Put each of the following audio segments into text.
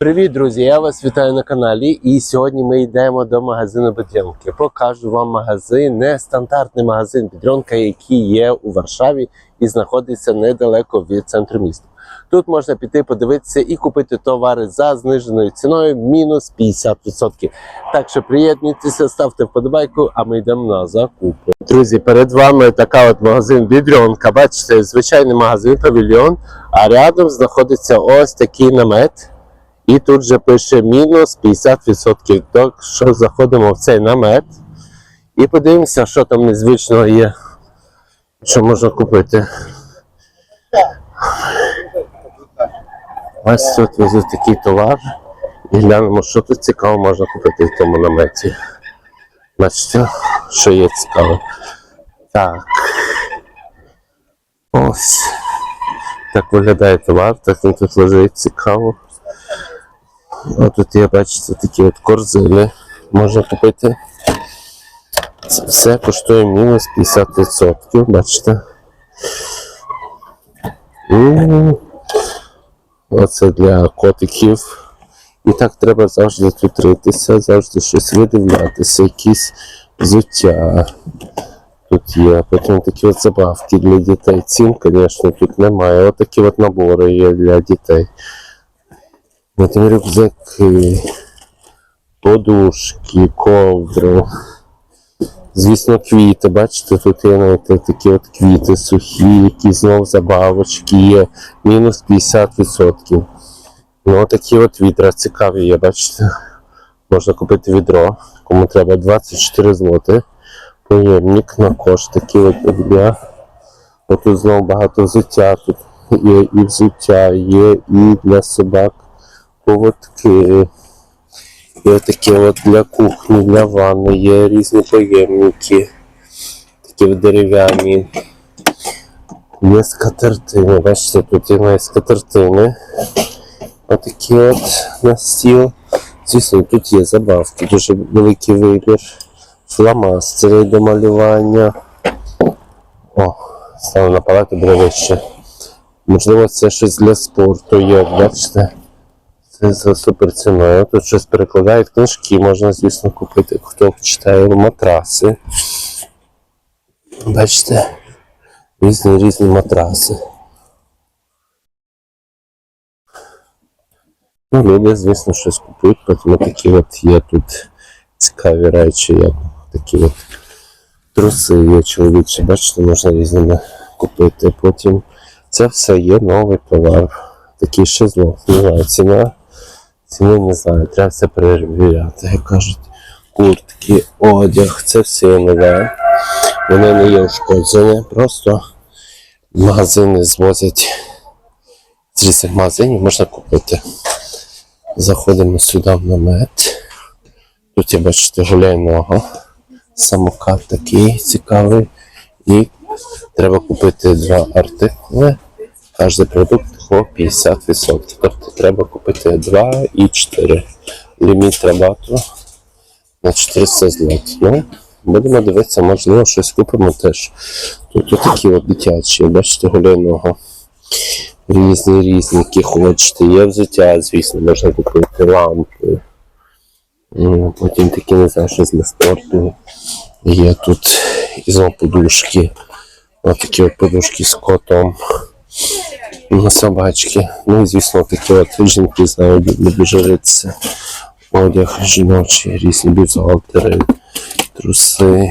Привіт, друзі! Я вас вітаю на каналі. І сьогодні ми йдемо до магазину Бедренки. Покажу вам магазин, нестандартний магазин Бедренка, який є у Варшаві і знаходиться недалеко від центру міста. Тут можна піти подивитися і купити товари за зниженою ціною мінус 50%. Так що приєднуйтеся, ставте вподобайку, а ми йдемо на закупи. Друзі, перед вами така от магазин Бедренка. Бачите, звичайний магазин павільйон, а рядом знаходиться ось такий намет. І тут же пише мінус 50%. Так що заходимо в цей намет і подивимося, що там незвичного є, що можна купити. Ось тут везуть такий товар. І глянемо, що тут цікаво можна купити в тому наметі. Бачите, що є цікаво. Так. Ось. Так виглядає товар, так він тут лежить цікаво. О, тут є, бачите, такі от корзини можна купити. Це все коштує мінус 50%, бачите. І оце для котиків. І так треба завжди тут ритися, завжди щось видивлятися, якісь взуття. Тут є, потім такі от забавки для дітей. Цін, звісно, тут немає. Отакі от набори є для дітей. Потім рюкзаки, подушки, ковдри. Звісно, квіти. Бачите, тут є навіть такі от квіти сухі, які знов забавочки є. Мінус 50%. Ну, такі от відра цікаві є, бачите. Можна купити відро, кому треба 24 злоти. Поємник на кошт такий от для. Отут знову багато взуття. Тут є і взуття, є і для собак поводки. Є такі от для кухні, для ванни, є різні поємники, такі дерев'яні. Є скатертини, бачите, тут є скатертини. Отакі от на стіл. Звісно, тут є забавки, дуже великий вибір. Фломастери до малювання. О, стану на палати буде вище. Можливо, це щось для спорту є, бачите. Це за супер ціною. Тут щось перекладають книжки, можна, звісно, купити. Хто читає матраси. Бачите, різні різні матраси. Ну, люди, звісно, щось купують, тому такі от є тут цікаві речі, як такі от труси є чоловічі, бачите, можна різними купити. Потім це все є новий товар. Такий шезлонг. Не знаю, ціна. Ціни не знаю, треба все перевіряти. Як кажуть, куртки, одяг, це все нове. Вони не є ушкоджені, просто магазини звозять з різних магазинів можна купити. Заходимо сюди в намет. Тут я бачите, гуляє нога. Самокат такий цікавий. І треба купити два артикули. Кожен продукт по 50%. Тобто треба купити 2 і 4. Ліміт рабату на 400 злот. Ну, будемо дивитися, можливо, щось купимо теж. Тут такі от дитячі, бачите, гуляйного. Різні, різні, які хочете. Є взуття, звісно, можна купити лампи. Потім такі, не знаю, щось для спорту. Є тут і подушки. Ось такі от подушки з котом. На собачки. Ну і звісно, такі от жінки знаю, люблять дуже. Одяг жіночий, різні бюзгалтери, труси.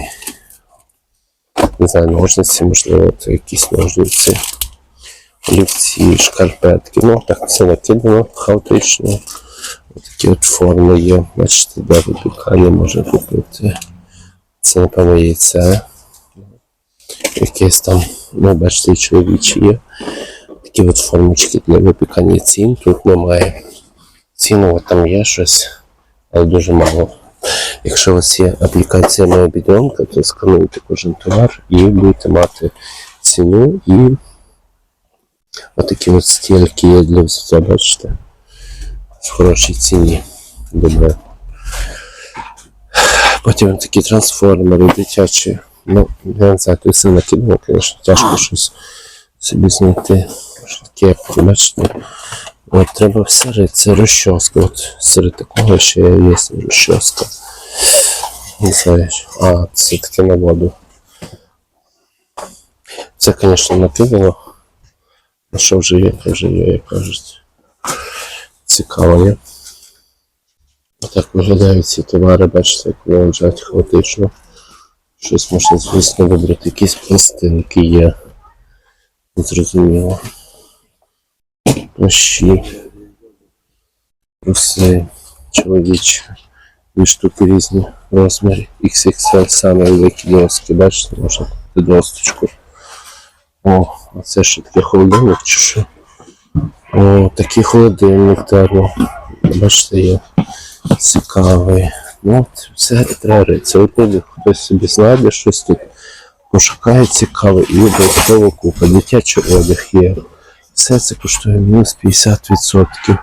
Не знаю, ножниці, можливо, це якісь ножниці, олівці, шкарпетки. Ну, так все накидано хаотично. Такі от форми є. Бачите, де випікання можна купити. Це, напевно, яйце. Якесь там, ну, бачите, чоловічі є. Такі от формочки для випікання цін тут немає. Ціну там є щось, але дуже мало. Якщо у вас є аплікація моя бідонка, то скануйте кожен товар і будете мати ціну і отакі от стільки є для взуття, бачите. В хорошій ціні. Добре. Потім такі трансформери дитячі. Ну, я не знаю, тут все накидано, звісно, тяжко щось собі знайти. Кепки, бачите, От треба все це розчоска. От серед такого ще є розчоска. Не знаю. А, це таке на воду. Це, звісно, накидано. А що вже є, то вже є, як кажуть. Цікаво, є. Так виглядають ці товари, бачите, як вони лежать хаотично. Щось можна, звісно, вибрати. Якісь пластинки є. Зрозуміло. Плащі. Усе чоловічі. Дві штуки різні розміри. XXL саме великі доски, бачите, можна купити досточку. О, а це що таке холодильник чи що? О, такий холодильник термо. Бачите, є цікавий. Ну, все. Це от хтось собі знайде щось тут, пошукає цікаве і обов'язково купа. Дитячий одяг є. Все це коштує мінус 50%.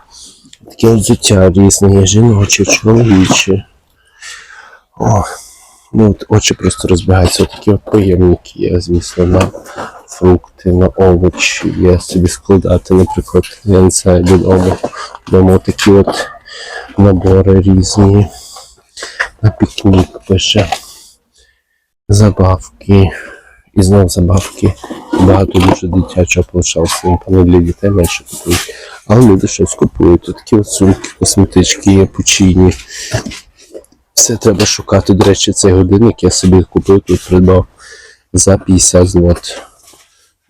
Таке взуття різне, є жіноче, чоловіче. О, ну от очі просто розбігаються. Такі от поємники є, звісно, на фрукти, на овочі. Є собі складати, наприклад, я не знаю. Дома такі от набори різні. На пікнік пише. Забавки. І знов забавки. Багато дуже дитячого получалося. Напевно, для дітей менше купують. Але люди щось купують. Тут такі от сумки, косметички пучині. Все треба шукати. До речі, цей годинник я собі купив тут придбав за 50 злот.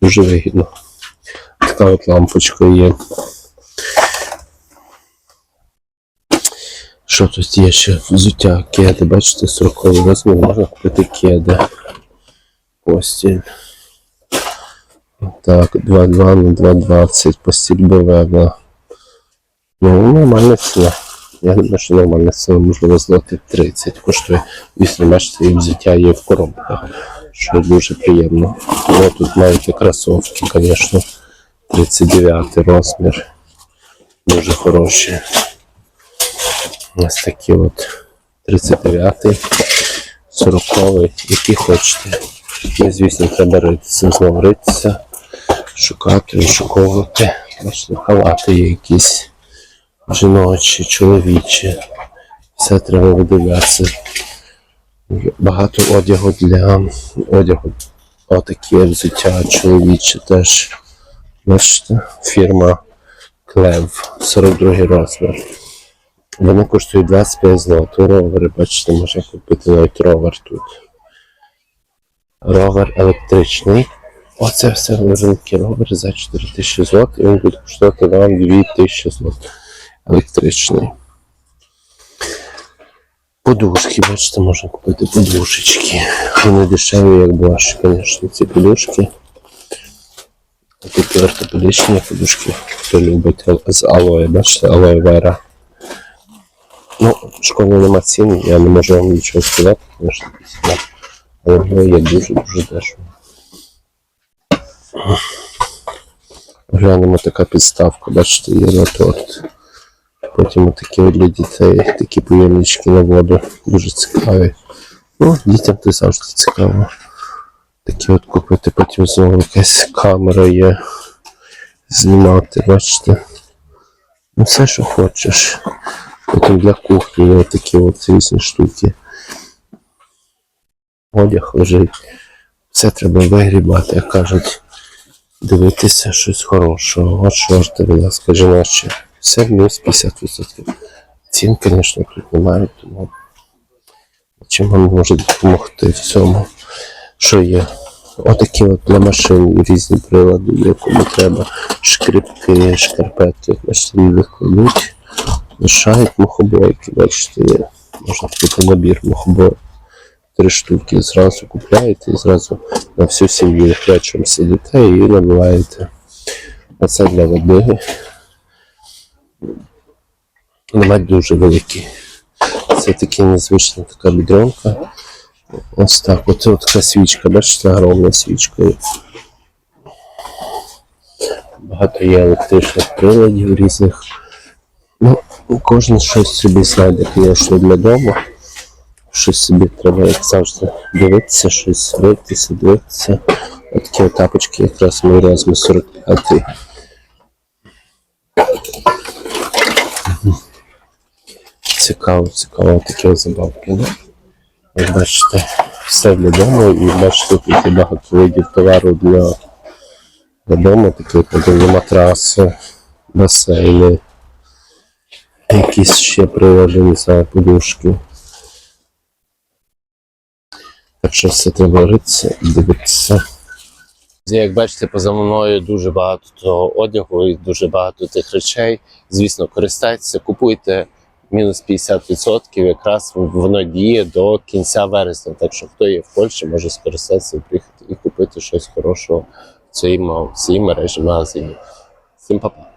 Дуже вигідно. Така от лампочка є. Що тут є ще? Взуття, кеди, бачите, 40 розмір, можна купити кеди. Постіль. Так, 2,2 на 2,20 постіль БВ. Ну, нормальна ціна. Я думаю, що нормальна ціна, можливо, злоти 30 коштує. Звісно, бачите, і взуття є в коробках, що дуже приємно. Ну, тут мають кросовки, звісно. 39 розмір. Дуже хороші. Ось такі от 39-й, 40-й, які хочете. Ну, звісно, треба ритися, знову ритися, шукати, вишуковувати. Бачите, халати якісь жіночі, чоловічі. Все треба видивлятися. Багато одягу для одягу. Отакі взуття чоловічі теж. Бачите, фірма Клев, 42 розмір. Вони коштують 25 злотих. Ровери, бачите, можна купити навіть ровер тут. Ровер електричний. Оце все великий ровер за 4000 злот, і він буде коштувати вам 2000 злот. Електричний. Подушки, бачите, можна купити подушечки. Вони дешеві, як блаш, звісно, ці подушки. Такі ортопедичні подушки, хто любить з алоє, бачите, алоє вера. Ну, школи нема ціни, я не можу вам нічого сказати, звісно, ціна. Але є дуже-дуже дешево. Глянемо така підставка, бачите, є на торт. Потім такі для дітей, такі поємнички на воду, дуже цікаві. Ну, дітям це завжди цікаво. Такі от купити, потім знову якась камера є. Знімати, бачите. Ну, все, що хочеш. Потім для кухні є такі от різні штуки. Одяг лежить. Все треба вигрібати, як кажуть. Дивитися щось хорошого. От шорти, будь ласка, жіночі. Все мінус 50%. Цін, звісно, тут немає, тому чим вам може допомогти в цьому, що є. Отакі от для машин різні прилади є, кому треба. Шкрипки, шкарпетки, як бачите, люди кладуть. Лишають мухобойки, бачите, є. Можна купити набір мухобойок. Три штуки зразу купляєте і зразу на всю сім'ю вечором сидите і набиваєте. А це для води. Вона дуже великий. Це такі незвична така бідронка. Ось так. Оце от така свічка, бачите, огромна свічка. Багато є електричних приладів різних. Ну, кожен щось собі знайде, звісно, для дому. Щось собі треба, як завжди, дивитися, щось дивитися. От такі тапочки якраз мій розмір 45. Цікаво, цікаво такі забавки. Да? Як бачите, все дому і бачите, тут є багато видів товару для, для дому, такі матраси, басейни, якісь ще не знаю, подушки. Так що все треба дивитися і дивитися. Як бачите, поза мною дуже багато того одягу і дуже багато тих речей. Звісно, користайтеся, купуйте мінус 50%, якраз воно діє до кінця вересня. Так що хто є в Польщі, може скористатися, приїхати і купити щось хорошого в цій, в мережі магазинів. Всім па-па!